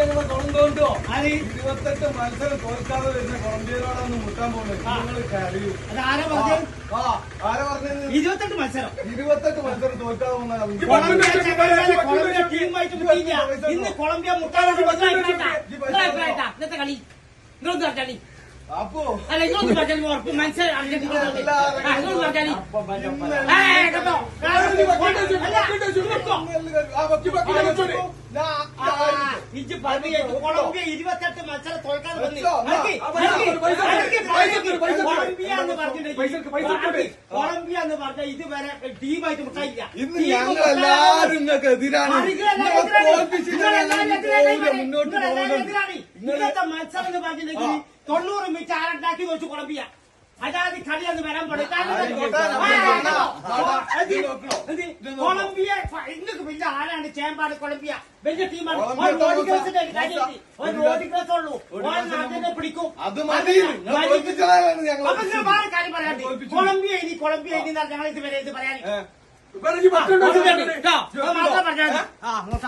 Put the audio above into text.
സുഡാനിന്റെ കൊളംബിയനുള്ള കുളം തോണ്ടോ ആര്? ഇരുപത്തെട്ട് മത്സരം തോൽക്കാതെ വരുന്ന കൊളംബിയയിലോടാണ് മുട്ടാൻ പോകുന്നത് നിങ്ങൾ കരയൂ ആ ആരാ പറഞ്ഞത് ഇരുപത്തെട്ട് മത്സരം ഇരുപത്തെട്ട് മത്സരം തോൽക്കാതെ കൊളംബിയ കളി നിങ്ങളൊന്നും പറഞ്ഞാലി അപ്പോ അല്ല ഉറപ്പ് മനസ്സിലായി ഇജ്ജ് പറഞ്ഞു കൊളംബിയ ഇരുപത്തെട്ട് മത്സരം തോൽക്കാതെ കൊടുക്ക്. കൊളംബിയ എന്ന്. കൊളംബിയ പറഞ്ഞാൽ ഇതുവരെ ടീമായിട്ട് മുട്ടായില്ല. ഇന്ന് ഞങ്ങളെല്ലാരും നിങ്ങൾക്ക് എതിരാണ്. മുന്നോട്ട്. ഇന്നത്തെ മത്സരം എന്ന് പറഞ്ഞിട്ടുണ്ടെങ്കിൽ തൊണ്ണൂറ് മിനിറ്റ് ആരണ്ടാക്കി വെച്ചു കൊളംബിയ. അതായത് കളി അന്ന് വരാൻ? ഇത്? ഇത് നോക്കണോ? കൊളംബിയ ഇന്നൊക്കെ വലിയ ആരാണ് ചേമ്പാട് കൊളംബിയ? വലിയ ടീമാണ് റോഡ് ഗ്രസിന്റെ ഒരു കാര്യമില്ല. ഒരു റോഡ് ഗ്രസ് ഉള്ളൂ. നാട്ടിനെ പിടിക്കും. വേറെ കാര്യം പറയാണ്ട്. കൊളംബിയ ഇനി കൊളംബിയ ഇനി ഞങ്ങൾ ഇതുവരെ ഇത് പറയാൻ